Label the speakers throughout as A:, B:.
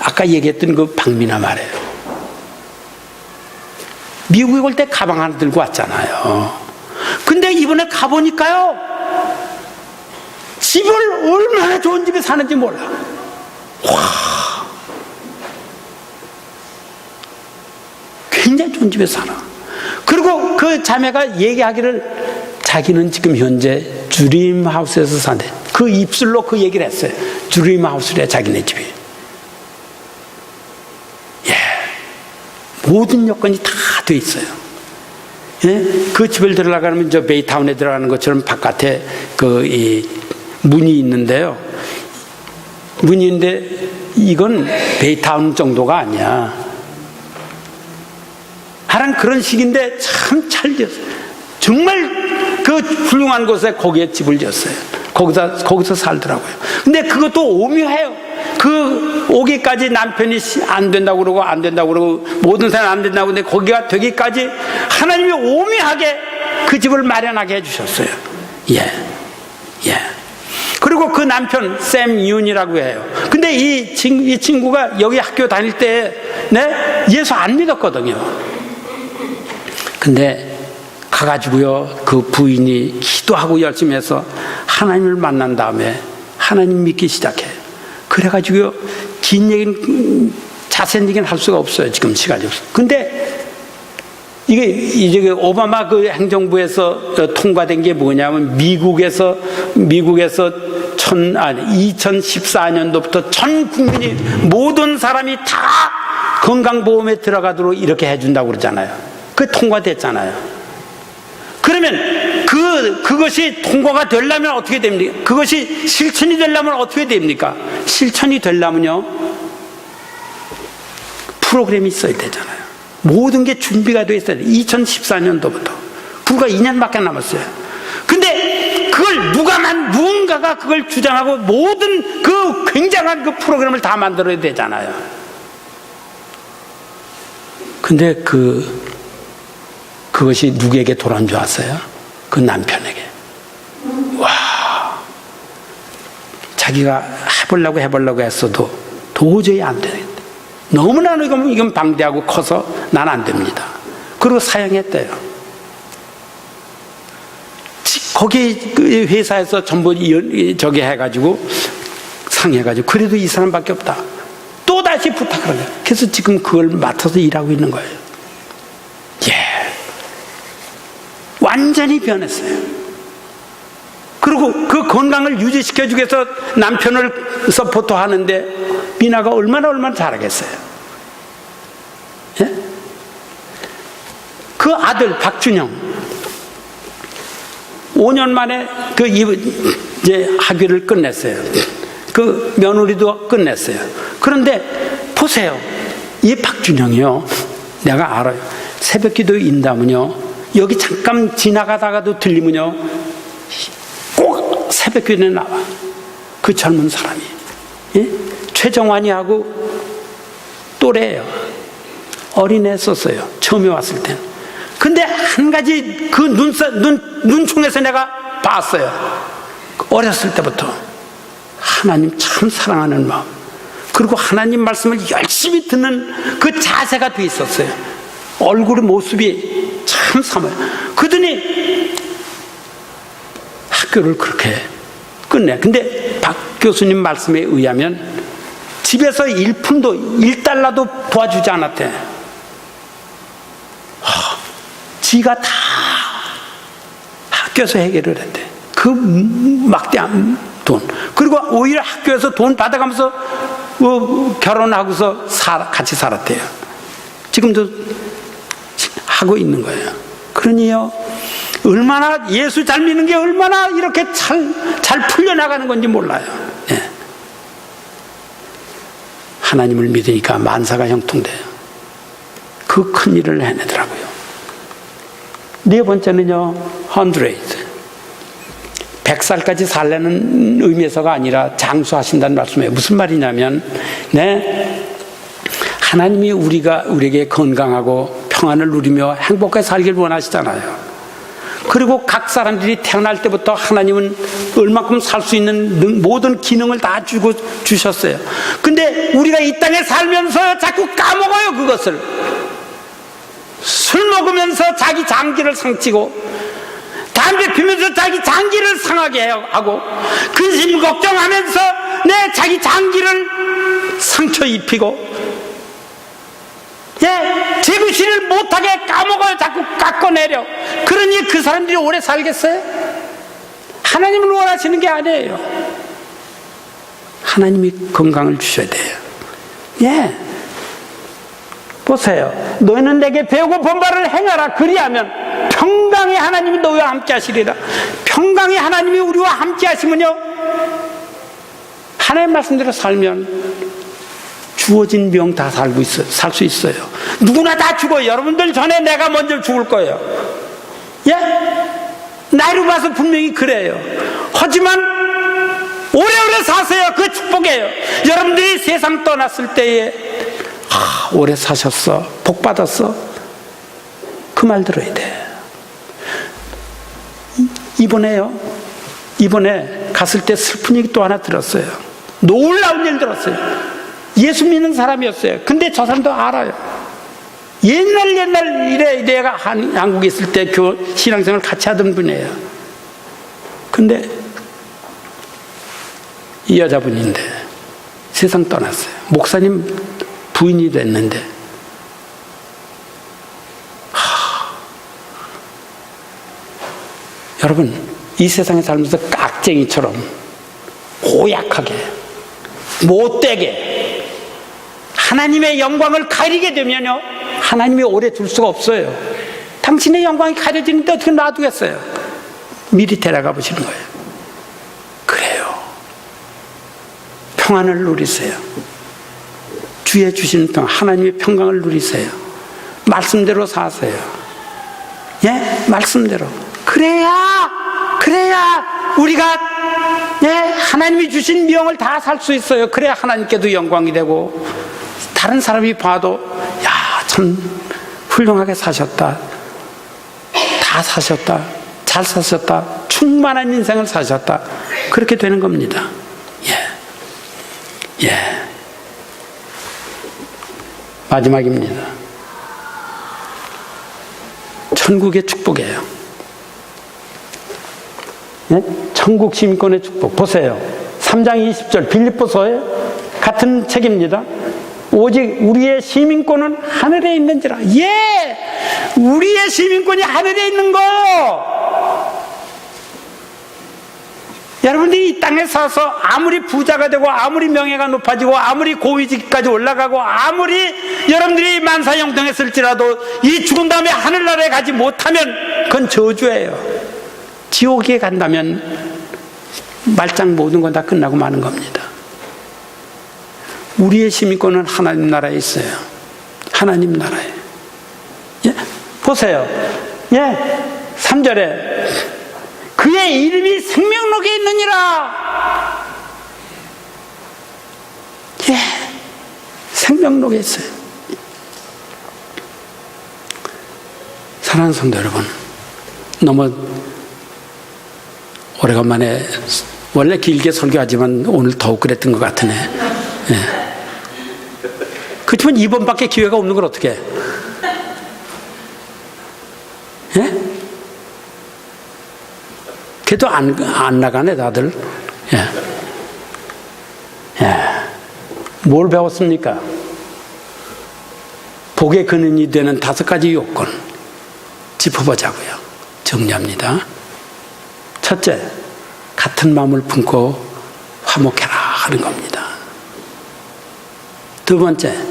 A: 아까 얘기했던 그 박미나 말이에요. 미국에 올 때 가방 하나 들고 왔잖아요. 근데 이번에 가보니까요, 집을 얼마나 좋은 집에 사는지 몰라. 굉장히 좋은 집에 살아. 그리고 그 자매가 얘기하기를 자기는 지금 현재 주림 하우스에서 산대. 그 입술로 그 얘기를 했어요. 주림 하우스래 자기네 집이. 모든 여건이 다 돼 있어요. 예? 그 집을 들어가면 저 베이타운에 들어가는 것처럼 바깥에 그 이 문이 있는데요. 있는데 이건 베이타운 정도가 아니야. 하란 그런 식인데 참 잘 지었어요. 정말 그 훌륭한 곳에 거기에 집을 지었어요. 거기서, 거기서 살더라고요. 근데 그것도 오묘해요. 그 오기까지 남편이 시- 안 된다고 그러고 안 된다고 그러고 모든 사람 안 된다고 근데 거기가 되기까지 하나님이 오묘하게 그 집을 마련하게 해주셨어요. 예. 예. 그리고 그 남편 샘 윤이라고 해요. 근데 이, 친, 이 친구가 여기 학교 다닐 때 네? 예수 안 믿었거든요. 근데 가가지고요 그 부인이 기도하고 열심히 해서 하나님을 만난 다음에 하나님 믿기 시작해. 그래가지고요 긴 얘기는 자세한 얘기는 할 수가 없어요 지금 시간이 없어. 근데 이게 이제 그 오바마 그 행정부에서 어, 통과된 게 뭐냐면 미국에서 미국에서 천 아니 2014년도부터 전 국민이 모든 사람이 다 건강보험에 들어가도록 이렇게 해준다고 그러잖아요. 그 통과됐잖아요. 그러면 그 그것이 통과가 되려면 어떻게 됩니까? 그것이 실천이 되려면 어떻게 됩니까? 실천이 되려면요 프로그램이 있어야 되잖아요. 모든 게 준비가 돼 있어야 돼. 2014년도부터 불과 2년밖에 남았어요. 근데 그걸 누가 만 누군가가 그걸 주장하고 모든 그 굉장한 그 프로그램을 다 만들어야 되잖아요. 근데 그 그것이 누구에게 돌아온 줄 아세요? 그 남편에게. 와. 자기가 해보려고 해보려고 했어도 도저히 안 되겠다. 너무나 이건, 방대하고 커서 난 안 됩니다. 그리고 사양했대요. 지- 거기 그 회사에서 전부 이- 저기 해가지고 상해가지고 그래도 이 사람밖에 없다. 또 다시 부탁을 해요. 그래서 지금 그걸 맡아서 일하고 있는 거예요. 예. 완전히 변했어요. 그리고 그 건강을 유지시켜주기 위해서 남편을 서포트 하는데 미나가 얼마나 얼마나 잘하겠어요. 예? 그 아들 박준영 5년 만에 그 이- 이제 학위를 끝냈어요. 그 며느리도 끝냈어요. 그런데 보세요. 이 박준영이요. 내가 알아요. 새벽 기도 인다면요. 여기 잠깐 지나가다가도 들리면요. 꼭 새벽 기도에 나와. 그 젊은 사람이. 예? 최정환이 하고 또래예요. 어린애 썼어요. 처음에 왔을 때. 근데 한 가지 그 눈사, 눈, 눈총에서 내가 봤어요. 어렸을 때부터. 하나님 참 사랑하는 마음. 그리고 하나님 말씀을 열심히 듣는 그 자세가 돼 있었어요. 얼굴의 모습이 참 삼아요. 그러더니 학교를 그렇게 끝내. 근데 박 교수님 말씀에 의하면 집에서 1푼도 1달러도 도와주지 않았대. 하, 지가 다 학교에서 해결을 했대. 그 막대한 돈. 그리고 오히려 학교에서 돈 받아가면서 어, 결혼하고서 살- 같이 살았대요. 지금도 하고 있는 거예요. 그러니요, 얼마나 예수 잘 믿는 게 얼마나 이렇게 잘, 잘 풀려나가는 건지 몰라요. 예. 하나님을 믿으니까 만사가 형통돼요. 그 큰 일을 해내더라고요. 네 번째는요, 헌드레이드. 100살까지 살라는 의미에서가 아니라 장수하신다는 말씀이에요. 무슨 말이냐면, 네, 하나님이 우리가 우리에게 건강하고 평안을 누리며 행복하게 살길 원하시잖아요. 그리고 각 사람들이 태어날 때부터 하나님은 얼마큼 살 수 있는 능- 모든 기능을 다 주고 주셨어요. 근데 우리가 이 땅에 살면서 자꾸 까먹어요, 그것을. 술 먹으면서 자기 장기를 상치고 담배 피면서 자기 장기를 상하게 하고 근심 걱정하면서 내 자기 장기를 상처 입히고 예, 제구실을 못하게 까먹어요. 자꾸 깎아내려. 그러니 그 사람들이 오래 살겠어요? 하나님을 원하시는 게 아니에요. 하나님이 건강을 주셔야 돼요. 예. 보세요. 너희는 내게 배우고 본바를 행하라. 그리하면 평강의 하나님이 너희와 함께 하시리라. 평강의 하나님이 우리와 함께 하시면요. 하나님 말씀대로 살면 주어진 명다 살고 있어, 살 수 있어요. 누구나 다 죽어요. 여러분들 전에 내가 먼저 죽을 거예요. 예? 나이로 봐서 분명히 그래요. 하지만 오래오래 사세요. 그 축복이에요. 여러분들이 세상 떠났을 때에 아, 오래 사셨어. 복 받았어. 그 말 들어야 돼. 이- 이번에요. 이번에 갔을 때 슬픈 얘기 또 하나 들었어요. 놀라운 일 들었어요. 예수 믿는 사람이었어요. 근데 저 사람도 알아요. 옛날 옛날 이래 내가 한, 한국에 있을 때그 신앙생활 같이 하던 분이에요. 근데 이 여자분인데 세상 떠났어요. 목사님 부인이 됐는데 하, 여러분 이 세상에 살면서 깍쟁이처럼 고약하게 못되게 하나님의 영광을 가리게 되면요 하나님이 오래 둘 수가 없어요. 당신의 영광이 가려지는데 어떻게 놔두겠어요? 미리 데려가 보시는 거예요. 그래요. 평안을 누리세요. 주의 주시는 평 하나님의 평강을 누리세요. 말씀대로 사세요. 예? 말씀대로. 그래야 그래야 우리가 예, 하나님이 주신 명을 다 살 수 있어요. 그래야 하나님께도 영광이 되고 다른 사람이 봐도 야, 참 훌륭하게 사셨다. 다 사셨다. 잘 사셨다. 충만한 인생을 사셨다. 그렇게 되는 겁니다. 예. 예. 마지막입니다. 천국의 축복이에요. 예? 천국 시민권의 축복. 보세요. 3장 20절 빌립보서의 같은 책입니다. 오직 우리의 시민권은 하늘에 있는지라. 예! 우리의 시민권이 하늘에 있는 거예요! 여러분들이 이 땅에 사서 아무리 부자가 되고 아무리 명예가 높아지고 아무리 고위직까지 올라가고 아무리 여러분들이 만사형통했을지라도 이 죽은 다음에 하늘나라에 가지 못하면 그건 저주예요. 지옥에 간다면 말짱 모든 건 다 끝나고 마는 겁니다. 우리의 시민권은 하나님 나라에 있어요. 하나님 나라에. 예? 보세요. 예. 3절에 그의 이름이 생명록에 있느니라. 예. 생명록에 있어요. 사랑하는 성도 여러분. 너무 오래간만에 원래 길게 설교하지만 오늘 더욱 그랬던 것 같으네. 예. 그렇지만 이번밖에 기회가 없는 걸 어떻게 해? 예? 그래도 안, 안 나가네, 다들. 예. 예. 뭘 배웠습니까? 복의 근원이 되는 다섯 가지 요건 짚어보자고요. 정리합니다. 첫째, 같은 마음을 품고 화목해라 하는 겁니다. 두 번째,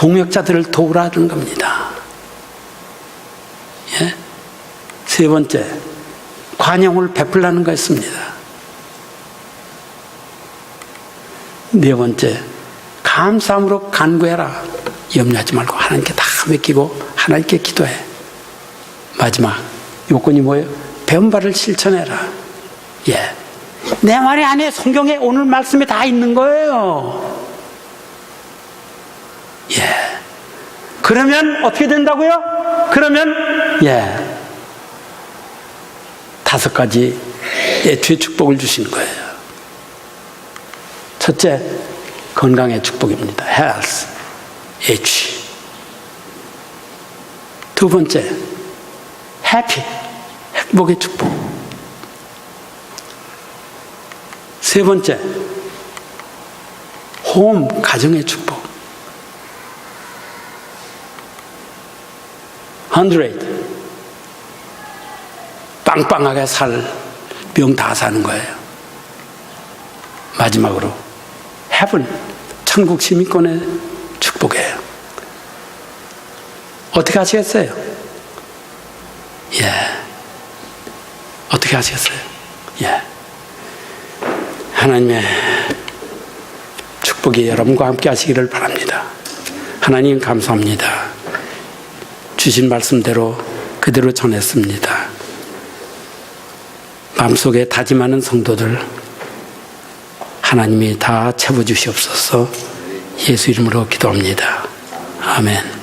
A: 동역자들을 도우라는 겁니다. 예? 세 번째, 관용을 베풀라는 것입니다. 네 번째, 감사함으로 간구해라. 염려하지 말고 하나님께 다 맡기고 하나님께 기도해. 마지막, 요건이 뭐예요? 배운 바를 실천해라. 예. 내 말이 아니에요. 성경에 오늘 말씀에 다 있는 거예요. 예. 그러면 어떻게 된다고요? 그러면, 예. 다섯 가지 애초의 축복을 주시는 거예요. 첫째, 건강의 축복입니다. health, H. 두 번째, happy, 행복의 축복. 세 번째, 홈, 가정의 축복. Hundred, 빵빵하게 살, 병 다 사는 거예요. 마지막으로, heaven, 천국 시민권의 축복이에요. 어떻게 하시겠어요? 예. 어떻게 하시겠어요? 예. 하나님의 축복이 여러분과 함께 하시기를 바랍니다. 하나님 감사합니다. 주신 말씀대로 그대로 전했습니다. 마음속에 다짐하는 성도들 하나님이 다 채워주시옵소서 예수 이름으로 기도합니다. 아멘.